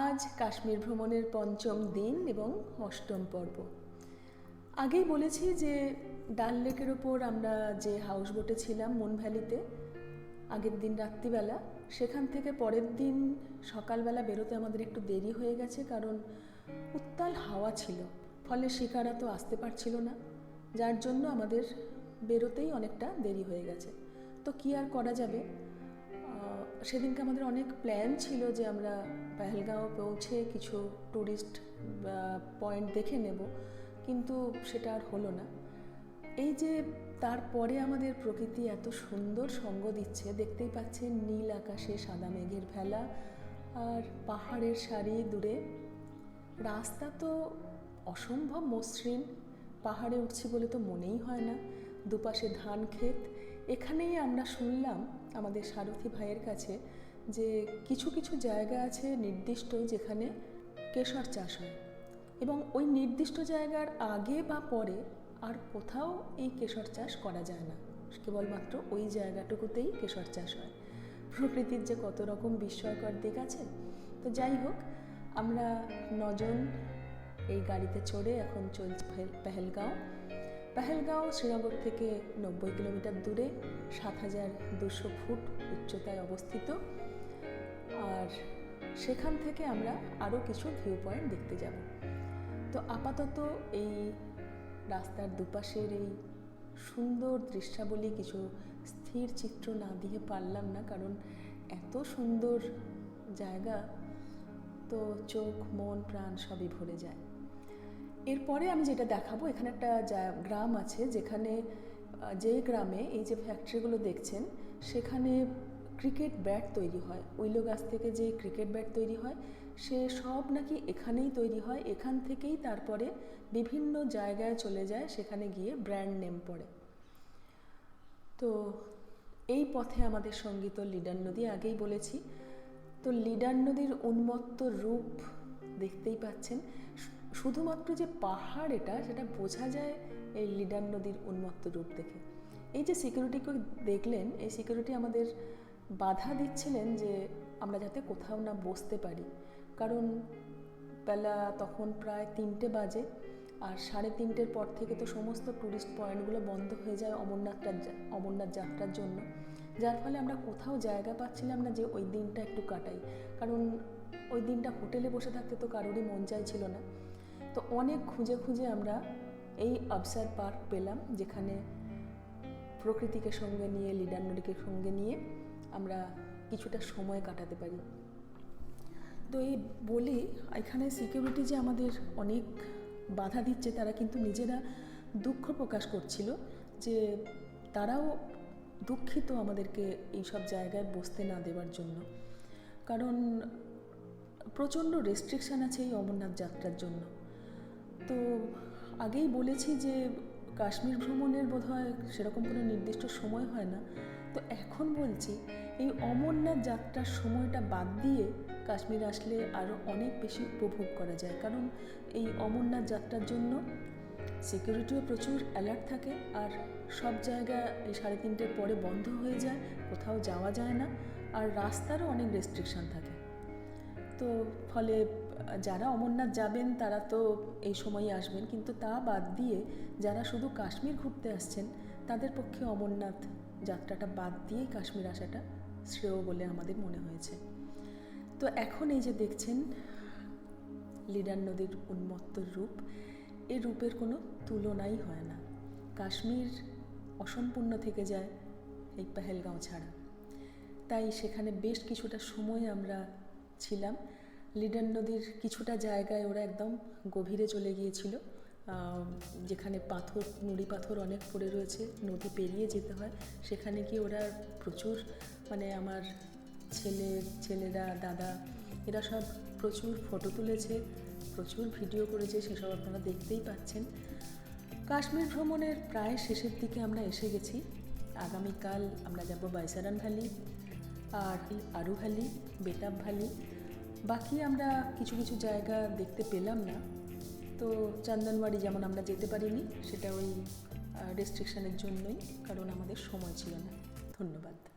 আজ কাশ্মীর ভ্রমণের পঞ্চম দিন এবং অষ্টম পর্ব। আগেই বলেছি যে ডাল লেকের ওপর আমরা যে হাউস বোটে ছিলাম মুন ভ্যালিতে আগের দিন রাত্রিবেলা, সেখান থেকে পরের দিন সকালবেলা বেরোতে আমাদের একটু দেরি হয়ে গেছে কারণ উত্তাল হাওয়া ছিল, ফলে শিকারা তো আসতে পারছিল না, যার জন্য আমাদের বেরোতেই অনেকটা দেরি হয়ে গেছে। তো কি আর করা যাবে? সেদিনকে আমাদের অনেক প্ল্যান ছিল যে আমরা পেহেলগাঁও পৌঁছে কিছু ট্যুরিস্ট পয়েন্ট দেখে নেব, কিন্তু সেটা আর হলো না। এই যে তারপরে আমাদের প্রকৃতি এত সুন্দর সঙ্গ দিচ্ছে, দেখতেই পাচ্ছেন নীল আকাশে সাদা মেঘের ভেলা আর পাহাড়ের সারি দূরে। রাস্তা তো অসম্ভব মসৃণ, পাহাড়ে উঠছি বলে তো মনেই হয় না। দুপাশে ধান ক্ষেত এখানেই আমরা শুনলাম আমাদের সারথি ভাইয়ের কাছে যে কিছু কিছু জায়গা আছে নির্দিষ্ট যেখানে কেশর চাষ হয় এবং ওই নির্দিষ্ট জায়গার আগে বা পরে আর কোথাও এই কেশর চাষ করা যায় না। কেবলমাত্র ওই জায়গাটুকুতেই কেশর চাষ হয়। প্রকৃতির যে কত রকম বিস্ময়কর দিক আছে, তো যাই হোক, আমরা নজন এই গাড়িতে চড়ে এখন চলছি পেহেল- পেহেলগাঁও। পেহেলগাঁও শ্রীনগর থেকে নব্বই কিলোমিটার দূরে সাত হাজার দুশো ফুট উচ্চতায় অবস্থিত। আর সেখান থেকে আমরা আরও কিছু ভিউ পয়েন্ট দেখতে যাব। তো আপাতত এই রাস্তার দুপাশের এই সুন্দর দৃশ্যাবলী কিছু স্থির চিত্র না দিয়ে পারলাম না, কারণ এত সুন্দর জায়গা, তো চোখ, মন, প্রাণ সবই ভরে যায়। এরপরে আমি যেটা দেখাবো, এখানে একটা গ্রাম আছে যেখানে যে গ্রামে এই যে ফ্যাক্টরিগুলো দেখছেন, সেখানে ক্রিকেট ব্যাট তৈরি হয়। উইলো গাছ থেকে যে ক্রিকেট ব্যাট তৈরি হয়, সে সব নাকি এখানেই তৈরি হয়। এখান থেকেই তারপরে বিভিন্ন জায়গায় চলে যায়, সেখানে গিয়ে ব্র্যান্ড নেম পড়ে। তো এই পথে আমাদের সংগীত লিডার নদী, আগেই বলেছি। তো লিডার নদীর উন্মত্ত রূপ দেখতেই পাচ্ছেন। শুধুমাত্র যে পাহাড় এটা, সেটা বোঝা যায় এই লিডার নদীর উন্মত্ত রূপ দেখে। এই যে সিকিউরিটিকে দেখলেন, এই সিকিউরিটি আমাদের বাধা দিচ্ছিলেন যে আমরা যাতে কোথাও না বসতে পারি। কারণ বেলা তখন প্রায় তিনটে বাজে, আর সাড়ে তিনটের পর থেকে তো সমস্ত ট্যুরিস্ট পয়েন্টগুলো বন্ধ হয়ে যায় অমরনাথটার যা- অমরনাথ যাত্রার জন্য। যার ফলে আমরা কোথাও জায়গা পাচ্ছিলাম না যে ওই দিনটা একটু কাটাই। কারণ ওই দিনটা হোটেলে বসে থাকতে তো কারোরই মন চাইছিল না। তো অনেক খুঁজে খুঁজে আমরা এই অবসার পার্ক পেলাম, যেখানে প্রকৃতিকে সঙ্গে নিয়ে লিডার নদীকে সঙ্গে নিয়ে আমরা কিছুটা সময় কাটাতে পারি। তো এই বলি, এখানে সিকিউরিটি যে আমাদের অনেক বাধা দিচ্ছে, তারা কিন্তু নিজেরা দুঃখ প্রকাশ করছিল যে তারাও দুঃখিত আমাদেরকে এই সব জায়গায় বসতে না দেওয়ার জন্য। কারণ প্রচণ্ড রেস্ট্রিকশান আছে এই অমরনাথ যাত্রার জন্য। তো আগেই বলেছি যে কাশ্মীর ভ্রমণের বোধহয় সেরকম কোনো নির্দিষ্ট সময় হয় না। তো এখন বলছি, এই অমরনাথ যাত্রার সময়টা বাদ দিয়ে কাশ্মীর আসলে আরও অনেক বেশি উপভোগ করা যায়। কারণ এই অমরনাথ যাত্রার জন্য সিকিউরিটিও প্রচুর অ্যালার্ট থাকে আর সব জায়গা এই সাড়ে তিনটের পরে বন্ধ হয়ে যায়, কোথাও যাওয়া যায় না। আর রাস্তারও অনেক রেস্ট্রিকশন থাকে। তো ফলে, যারা অমরনাথ যাবেন তারা তো এই সময়ই আসবেন। কিন্তু তা বাদ দিয়ে যারা শুধু কাশ্মীর ঘুরতে আসছেন, তাদের পক্ষে অমরনাথ যাত্রাটা বাদ দিয়েই কাশ্মীর আসাটা শ্রেয় বলে আমাদের মনে হয়েছে। তো এখন এই যে দেখছেন, লিডার নদীর উন্মত্ত রূপ এই রূপের কোনো তুলনাই হয় না। কাশ্মীর অসম্পূর্ণ থেকে যায় এই পেহেলগাঁও ছাড়া। তাই সেখানে বেশ কিছুটা সময় আমরা ছিলাম। লিডার নদীর কিছুটা জায়গায় ওরা একদম গভীরে চলে গিয়েছিল। যেখানে পাথর, নুড়ি পাথর অনেক পড়ে রয়েছে, নদী পেরিয়ে যেতে হয়। সেখানে গিয়ে ওরা প্রচুর মানে আমার ছেলে, ছেলেরা, দাদা, এরা সব প্রচুর ফটো তুলেছে, প্রচুর ভিডিও করেছে, সেসব আপনারা দেখতেই পাচ্ছেন। কাশ্মীর ভ্রমণের প্রায় শেষের দিকে আমরা এসে গেছি। আগামীকাল আমরা যাব বাইসারান ভ্যালি, আর আরু ভ্যালি বেতাব ভ্যালি বাকি আমরা কিছু কিছু জায়গা দেখতে পেলাম না। তো চন্দনবাড়ি যেমন আমরা যেতে পারিনি, সেটা ওই রেস্ট্রিকশানের জন্যই, কারণ আমাদের সময় ছিল না। ধন্যবাদ।